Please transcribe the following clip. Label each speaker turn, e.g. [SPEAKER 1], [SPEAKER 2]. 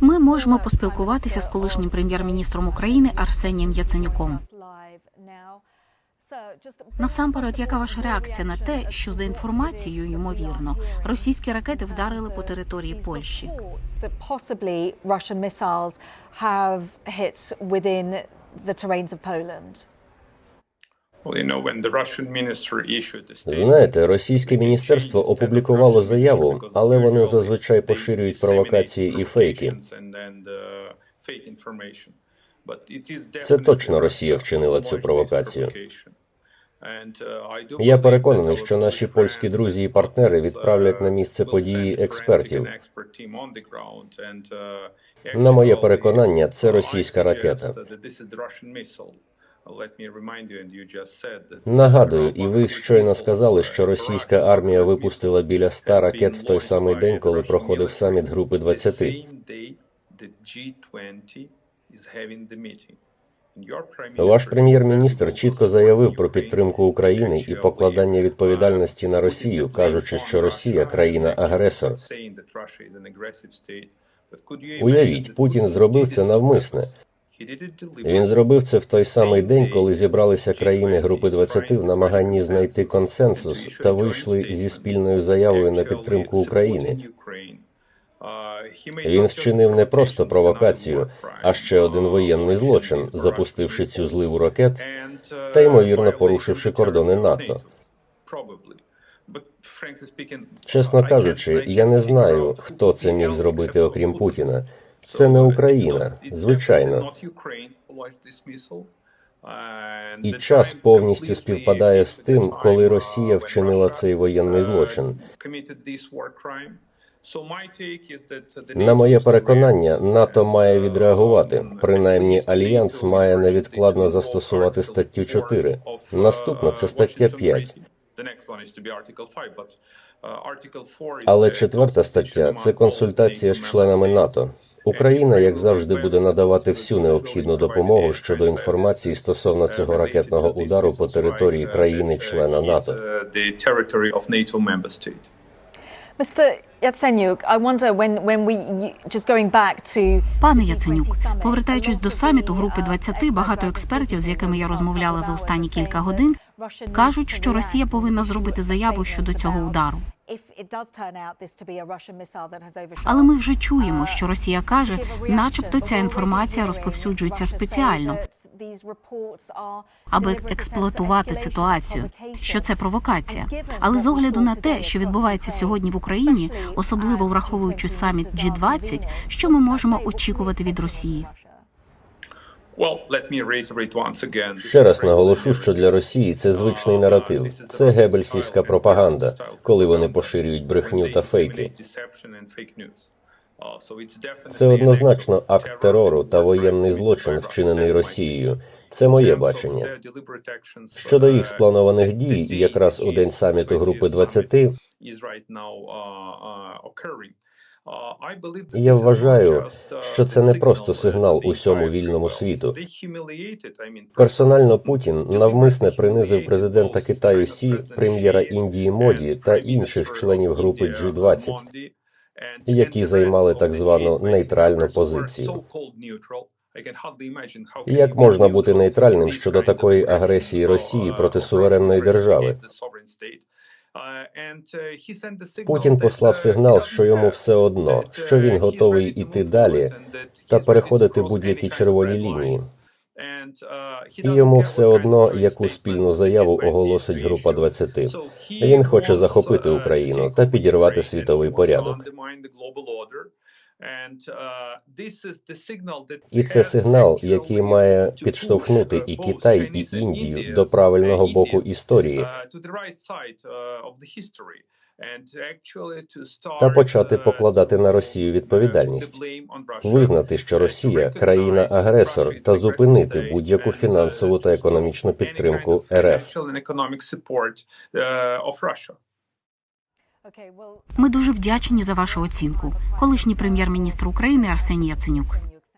[SPEAKER 1] Ми можемо поспілкуватися з колишнім прем'єр-міністром України Арсенієм Яценюком. Насамперед, яка ваша реакція на те, що за інформацією, ймовірно, російські ракети вдарили по території Польщі?
[SPEAKER 2] Russian missiles have hit within the terrains of Poland.
[SPEAKER 3] Знаєте, російське міністерство опублікувало заяву, але вони зазвичай поширюють провокації і фейки.
[SPEAKER 4] Це точно Росія вчинила цю провокацію.
[SPEAKER 3] Я переконаний, що наші польські друзі і партнери відправлять на місце події експертів.
[SPEAKER 4] На моє переконання, це російська ракета.
[SPEAKER 3] Нагадую, і ви щойно сказали, що російська армія випустила біля ста ракет в той самий день, коли проходив саміт Групи 20. Ваш прем'єр-міністр чітко заявив про підтримку України і покладання відповідальності на Росію, кажучи, що Росія країна-агресор. Уявіть, Путін зробив це навмисне. Він зробив це в той самий день, коли зібралися країни Групи 20 в намаганні знайти консенсус та вийшли зі спільною заявою на підтримку України. Він вчинив не просто провокацію, а ще один воєнний злочин, запустивши цю зливу ракет та ймовірно порушивши кордони НАТО. Чесно кажучи, я не знаю, хто це міг зробити, окрім Путіна. Це не Україна, звичайно. І час повністю співпадає з тим, коли Росія вчинила цей воєнний злочин. На моє переконання, НАТО має відреагувати. Принаймні, альянс має невідкладно застосувати статтю 4. Наступна це стаття 5. Але четверта стаття це консультація з членами НАТО. Україна, як завжди, буде надавати всю необхідну допомогу щодо інформації стосовно цього ракетного удару по території країни-члена НАТО.
[SPEAKER 2] To
[SPEAKER 1] Пане Яценюк, повертаючись до саміту групи 20, багато експертів, з якими я розмовляла за останні кілька годин, кажуть, що Росія повинна зробити заяву щодо цього удару. Але ми вже чуємо, що Росія каже, начебто ця інформація розповсюджується спеціально, аби експлуатувати ситуацію, що це провокація. Але з огляду на те, що відбувається сьогодні в Україні, особливо враховуючи саміт G20, що ми можемо очікувати від Росії?
[SPEAKER 3] Ще раз наголошу, що для Росії це звичний наратив. Це гебельсівська пропаганда, коли вони поширюють брехню та фейки. Це однозначно акт терору та воєнний злочин, вчинений Росією. Це моє бачення. Щодо їх спланованих дій, і якраз у день саміту Групи 20,
[SPEAKER 4] Я вважаю, що це не просто сигнал усьому вільному світу.
[SPEAKER 3] персонально Путін навмисне принизив президента Китаю Сі, прем'єра Індії Моді та інших членів групи G20, які займали так звану нейтральну позицію. Як можна бути нейтральним щодо такої агресії Росії проти суверенної держави? Путін послав сигнал, що йому все одно, що він готовий іти далі та переходити будь-які червоні лінії. І йому все одно, яку спільну заяву оголосить група 20. Він хоче захопити Україну та підірвати світовий порядок. І це сигнал, який має підштовхнути і Китай, і Індію до правильного боку історії. та почати покладати на Росію відповідальність, визнати, що Росія країна-агресор, та зупинити будь-яку фінансову та економічну підтримку РФ.
[SPEAKER 1] Ми дуже вдячні за вашу оцінку. Колишній прем'єр-міністр України Арсеній Яценюк.